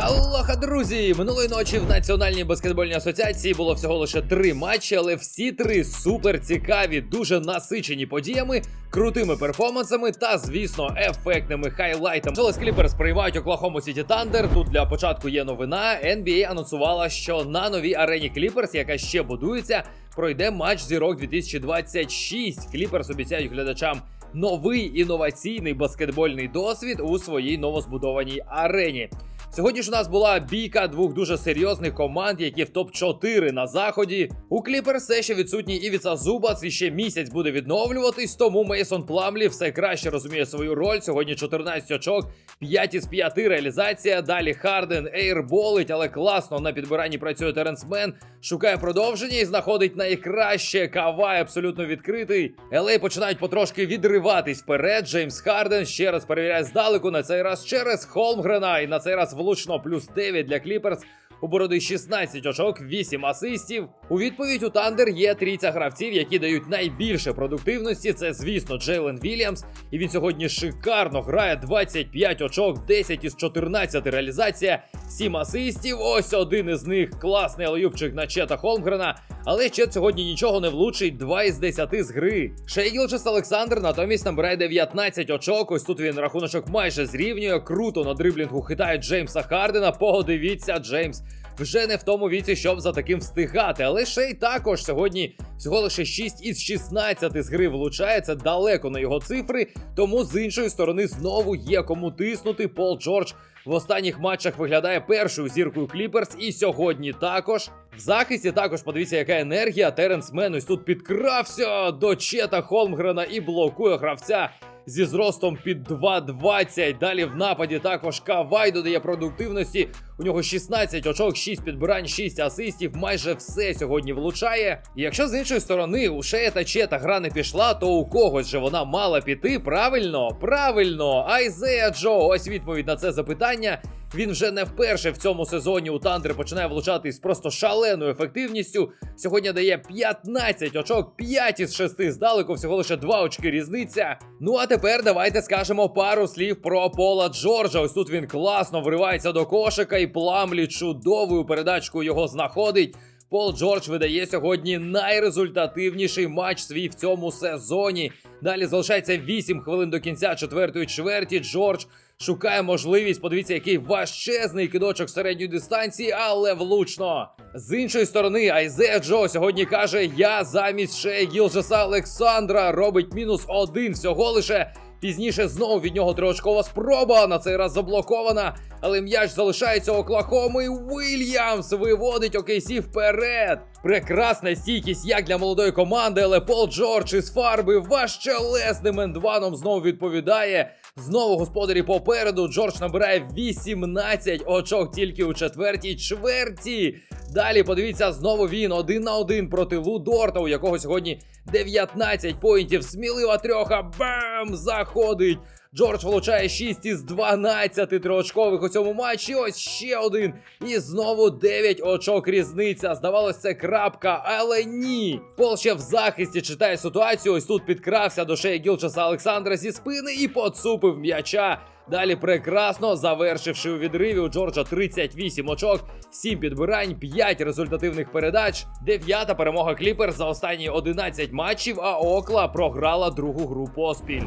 Аллаха, друзі! Минулої ночі в Національній баскетбольній асоціації було всього лише три матчі, але всі три супер цікаві, дуже насичені подіями, крутими перформансами та, звісно, ефектними хайлайтами. Джолес Кліперс приймають Оклахому Сіті Тандер. Тут для початку є новина. NBA анонсувала, що на новій арені Кліперс, яка ще будується, пройде матч зірок 2026. Кліперс обіцяють глядачам. Новий інноваційний баскетбольний досвід у своїй новозбудованій арені. Сьогодні ж у нас була бійка двох дуже серйозних команд, які в топ-4 на заході. У Кліпер все ще відсутній Івіца Зубац і ще місяць буде відновлюватись, тому Мейсон Пламлі все краще розуміє свою роль. Сьогодні 14 очок, 5 із 5 реалізація. Далі Харден ейрболить, але класно на підбиранні працює Теренс Мен. Шукає продовження і знаходить найкраще. Кавай абсолютно відкритий. Елей починають потрошки відриватись вперед. Джеймс Харден ще раз перевіряє здалеку. На цей раз через Холмгрена. І на цей раз влучно плюс 9 для Кліперс. У бороди 16 очок, 8 асистів. У відповідь у Тандер є трійця гравців, які дають найбільше продуктивності. Це, звісно, Джейлен Вільямс. І він сьогодні шикарно грає 25 очок, 10 із 14 реалізація, 7 асистів. Ось один із них класний алеюбчик на Чета Холмгрена. Але Чет сьогодні нічого не влучить, 2 із 10 з гри. Шей Олександр натомість набирає 19 очок. Ось тут він рахуночок майже зрівнює. Круто на дриблінгу хитає Джеймса Хардена. Подивіться, Джеймс вже не в тому віці, щоб за таким встигати. Але Шей також сьогодні всього лише 6 із 16 з гри влучає. Це далеко на його цифри. Тому з іншої сторони знову є кому тиснути. Пол Джордж в останніх матчах виглядає першою зіркою Кліперс. І сьогодні також. В захисті також подивіться, яка енергія. Теренс Мен ось тут підкрався до Чета Холмгрена і блокує гравця зі зростом під 2.20. Далі в нападі також Кавай додає продуктивності. У нього 16 очок, 6 підбирань, 6 асистів. Майже все сьогодні влучає. І якщо з іншої сторони у Шея та Чета гра не пішла, то у когось же вона мала піти. Правильно, правильно. Айзея Джо. Ось відповідь на це запитання. Він вже не вперше в цьому сезоні у Тандер починає влучати з просто шаленою ефективністю. Сьогодні дає 15 очок, 5 із 6 здалеку, всього лише 2 очки різниця. Ну а тепер давайте скажемо пару слів про Пола Джорджа. Ось тут він класно вривається до кошика і пламлі чудовою передачкою його знаходить. Пол Джордж видає сьогодні найрезультативніший матч свій в цьому сезоні. Далі залишається 8 хвилин до кінця четвертої чверті. Джордж шукає можливість. Подивіться, який важчезний кидочок середньої дистанції, але влучно. З іншої сторони, Айзея Джо сьогодні каже: Я замість Шея Гілжеса Олександра робить мінус один всього лише. Пізніше знову від нього триочкова спроба. На цей раз заблокована. Але м'яч залишається Оклахоми. Вільямс виводить OKC вперед. Прекрасна стійкість як для молодої команди, але Пол Джордж із фарби важчелезним ендваном знову відповідає. Знову господарі попереду. Джордж набирає 18 очок тільки у четвертій чверті. Далі подивіться, знову він один на один проти Лудорта, у якого сьогодні 19 поінтів. Смілива трьоха. Бам! Заходить. Джордж влучає 6 із 12 триочкових у цьому матчі. Ось ще один. І знову 9 очок різниця. Здавалось, це крапка, але ні. Пол ще в захисті читає ситуацію. Ось тут підкрався до шеї Гілчаса Олександра зі спини і поцупив м'яча. Далі прекрасно завершивши у відриві у Джорджа 38 очок, 7 підбирань, 5 результативних передач. Дев'ята перемога Кліпер за останні 11 матчів. А Окла програла другу гру поспіль.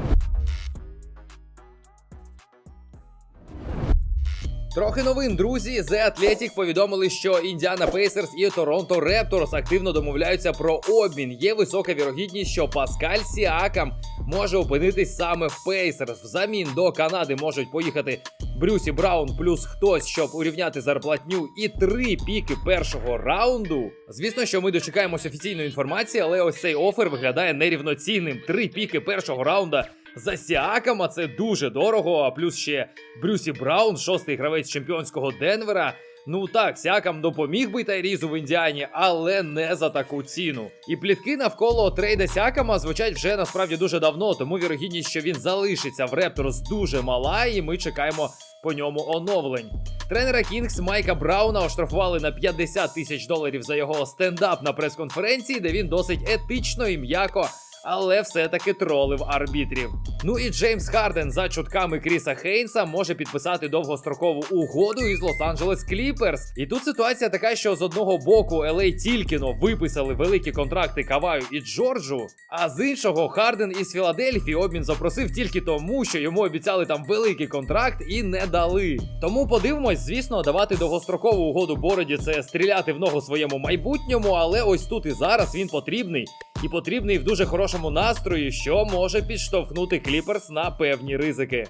Трохи новин, друзі. The Athletic повідомили, що Індіана Пейсерс і Торонто Репторс активно домовляються про обмін. Є висока вірогідність, що Паскаль Сіакам може опинитись саме в Пейсерс. Взамін до Канади можуть поїхати Брюсі Браун плюс хтось, щоб урівняти зарплатню, і три піки першого раунду. Звісно, що ми дочекаємось офіційної інформації, але ось цей офер виглядає нерівноцінним. Три піки першого раунда. За Сіакама це дуже дорого, а плюс ще Брюсі Браун, шостий гравець чемпіонського Денвера. Ну так, Сіакам допоміг би Тайрізу в Індіані, але не за таку ціну. І плітки навколо трейда Сіакама звучать вже насправді дуже давно, тому вірогідність, що він залишиться в Репторс дуже мала, і ми чекаємо по ньому оновлень. Тренера Кінгс Майка Брауна оштрафували на 50 тисяч доларів за його стендап на прес-конференції, де він досить етично і м'яко але все-таки тролив арбітрів. Ну і Джеймс Харден за чутками Кріса Хейнса може підписати довгострокову угоду із Лос-Анджелес Кліперс. І тут ситуація така, що з одного боку LA тільки но виписали великі контракти Каваю і Джорджу, а з іншого Харден із Філадельфії обмін запросив тільки тому, що йому обіцяли там великий контракт і не дали. Тому подивимось, звісно, давати довгострокову угоду бороді це стріляти в ногу своєму майбутньому, але ось тут і зараз він потрібний. І потрібний в дуже хорошому настрої, що може підштовхнути Кліперс на певні ризики.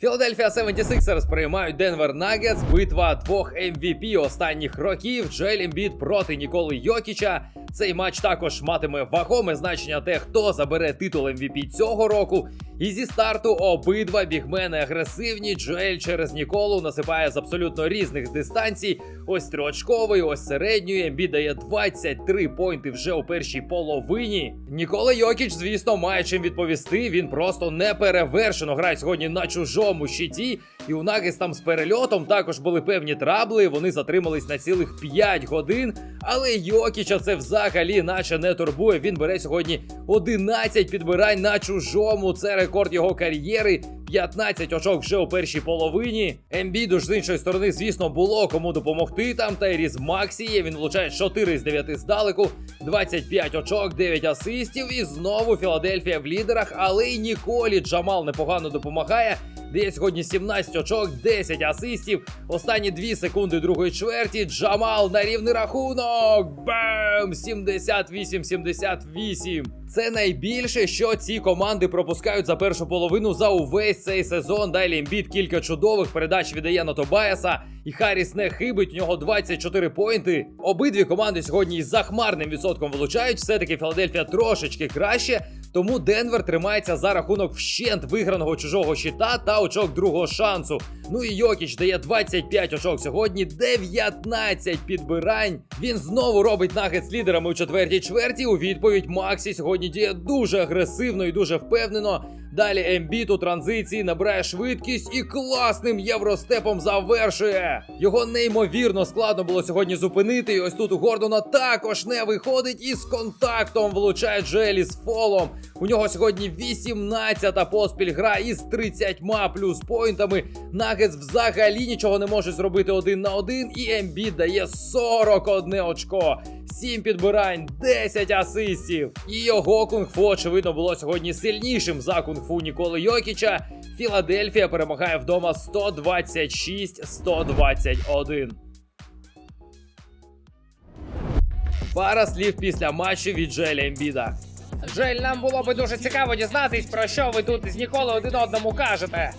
Філадельфія 76ers приймають Денвер Нагетс. Битва двох MVP останніх років. Джоель Ембіт проти Ніколи Йокіча. Цей матч також матиме вагоме значення те, хто забере титул MVP цього року. І зі старту обидва бігмени агресивні. Джоель через Ніколу насипає з абсолютно різних дистанцій. Ось триочковий, ось середньої. Ембі дає 23 пойнти вже у першій половині. Нікола Йокіч, звісно, має чим відповісти. Він просто неперевершено грає сьогодні на чужому щиті. І у Нагес там з перельотом також були певні трабли. Вони затримались на цілих 5 годин. Але Йокіча це взагалі наче не турбує. Він бере сьогодні 11 підбирань на чужому. Це рекорд його кар'єри. 15 очок вже у першій половині. Ембіду ж з іншої сторони, звісно, було кому допомогти. Там Тайріс Максі є. Він влучає 4 з 9 здалеку, 25 очок, 9 асистів. І знову Філадельфія в лідерах. Але й Ніколі Джамал непогано допомагає. Дає сьогодні 17 очок, 10 асистів. Останні 2 секунди другої чверті. Джамал на рівний рахунок. Бем! 78-78. Це найбільше, що ці команди пропускають за першу половину за увесь цей сезон. Далі Ембіт кілька чудових передач віддає на Тобаяса. І Харріс не хибить, у нього 24 поінти. Обидві команди сьогодні із захмарним відсотком вилучають. Все-таки Філадельфія трошечки краще. Тому Денвер тримається за рахунок вщент виграного чужого щита та очок другого шансу. Ну і Йокіч дає 25 очок сьогодні, 19 підбирань. Він знову робить нагет з лідерами у четвертій чверті. У відповідь Максі сьогодні діє дуже агресивно і дуже впевнено. Далі Ембіт у транзиції набирає швидкість і класним євростепом завершує. Його неймовірно складно було сьогодні зупинити. І ось тут у Гордона також не виходить і з контактом влучає Джелі з фолом. У нього сьогодні 18-та поспіль гра із 30 плюс поінтами. Нагетс взагалі нічого не може зробити один на один. І Ембіт дає 41 очко. 7 підбирань, 10 асистів. І його кунг-фу, очевидно, було сьогодні сильнішим за кунг-фу Ніколи Йокіча. Філадельфія перемагає вдома 126-121. Пара слів після матчу від Джеля Ембіда. Джель, нам було би дуже цікаво дізнатись, про що ви тут з Ніколи один одному кажете.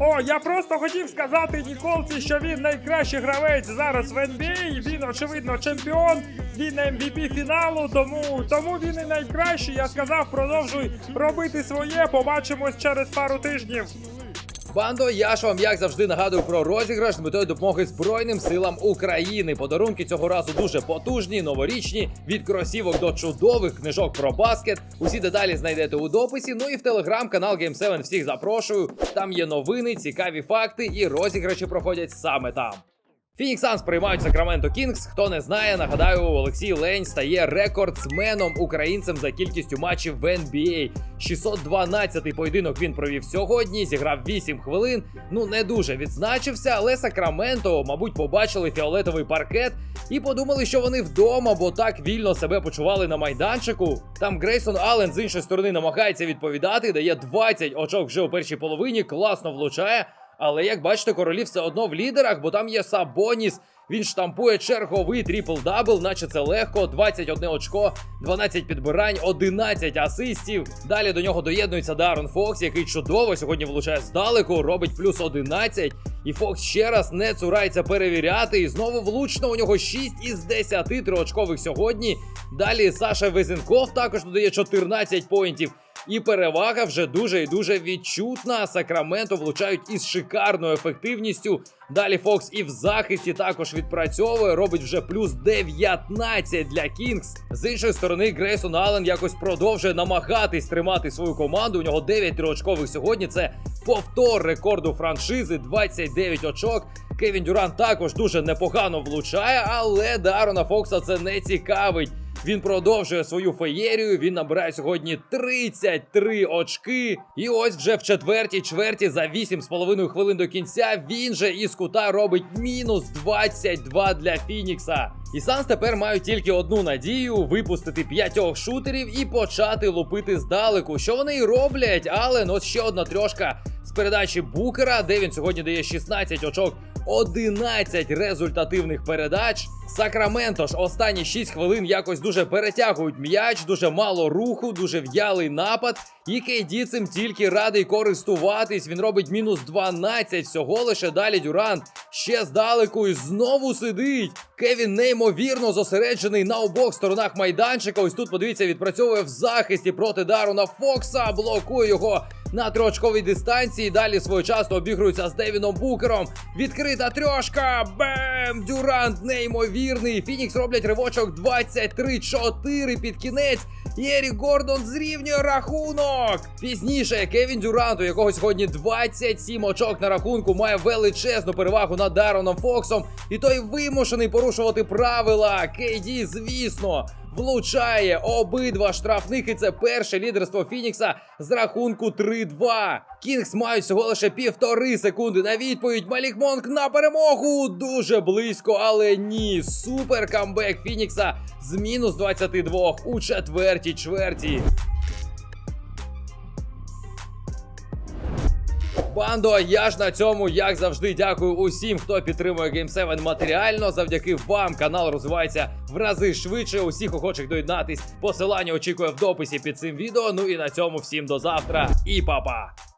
О, я просто хотів сказати Ніколці, що він найкращий гравець зараз в NBA. Він очевидно чемпіон. Він MVP фіналу, тому тому він і найкращий. Я сказав, продовжуй робити своє. Побачимось через пару тижнів. Бандо, я ж вам як завжди нагадую про розіграш з метою допомоги Збройним силам України. Подарунки цього разу дуже потужні, новорічні, від кросівок до чудових книжок про баскет. Усі деталі знайдете у дописі. Ну і в телеграм-канал Game7 всіх запрошую. Там є новини, цікаві факти, і розіграші проходять саме там. Фінікс Санс приймають Сакраменто Кінгс. Хто не знає, нагадаю, Олексій Лень стає рекордсменом українцем за кількістю матчів в NBA. 612-й поєдинок він провів сьогодні, зіграв 8 хвилин. Ну не дуже відзначився, але Сакраменто, мабуть, побачили фіолетовий паркет і подумали, що вони вдома, бо так вільно себе почували на майданчику. Там Грейсон Аллен з іншої сторони намагається відповідати, дає 20 очок вже у першій половині, класно влучає. Але як бачите, королі все одно в лідерах, бо там є Сабоніс. Він штампує черговий трипл-дабл, наче це легко. 21 очко, 12 підбирань, 11 асистів. Далі до нього доєднується Дарон Фокс, який чудово сьогодні влучає здалеку, робить плюс 11. І Фокс ще раз не цурається перевіряти. І знову влучно у нього 6 із 10 триочкових сьогодні. Далі Саша Везенков також додає 14 поінтів. І перевага вже дуже і дуже відчутна. Сакраменто влучають із шикарною ефективністю. Далі Фокс і в захисті також відпрацьовує, робить вже плюс 19 для Кінгс. З іншої сторони, Грейсон Аллен якось продовжує намагатись тримати свою команду. У нього 9 триочкових сьогодні. Це повтор рекорду франшизи 29 очок. Кевін Дюран також дуже непогано влучає, але Дарона Фокса це не цікавить. Він продовжує свою феєрію. Він набирає сьогодні 33 очки. І ось вже в четвертій чверті за 8,5 хвилин до кінця він же із кута робить мінус 22 для Фінікса. І Санс тепер мають тільки одну надію випустити п'ятьох шутерів і почати лупити здалеку, що вони і роблять, але ну, ще одна трьошка з передачі Букера, де він сьогодні дає 16 очок. 11 результативних передач. Сакраменто ж останні 6 хвилин якось дуже перетягують м'яч, дуже мало руху, дуже в'ялий напад. І Кейді цим тільки радий користуватись. Він робить мінус 12 всього лише далі Дюрант. Ще здалеку і знову сидить. Кевін неймовірно зосереджений на обох сторонах майданчика. Ось тут, подивіться, відпрацьовує в захисті проти Даруна Фокса, блокує його на триочковій дистанції. Далі своєчасно обігрується з Девіном Букером. Відкрита трьошка. Бем! Дюрант неймовірний. Фінікс роблять ривочок 23-4 під кінець. І Ерік Гордон зрівнює рахунок. Пізніше Кевін Дюрант, у якого сьогодні 27 очок на рахунку, має величезну перевагу над Дароном Фоксом. І той вимушений порушувати правила. Кейді, звісно. Влучає обидва штрафних, і це перше лідерство Фінікса з рахунку 3-2. Кінгс мають всього лише півтори секунди на відповідь. Малік Монк на перемогу. Дуже близько, але ні. Супер камбек Фінікса з мінус 22 у четвертій чверті. Бандо, я ж на цьому, як завжди, дякую усім, хто підтримує Game 7 матеріально. Завдяки вам канал розвивається в рази швидше. Усіх охочих доєднатись. Посилання очікує в дописі під цим відео. Ну і на цьому всім до завтра і па-па!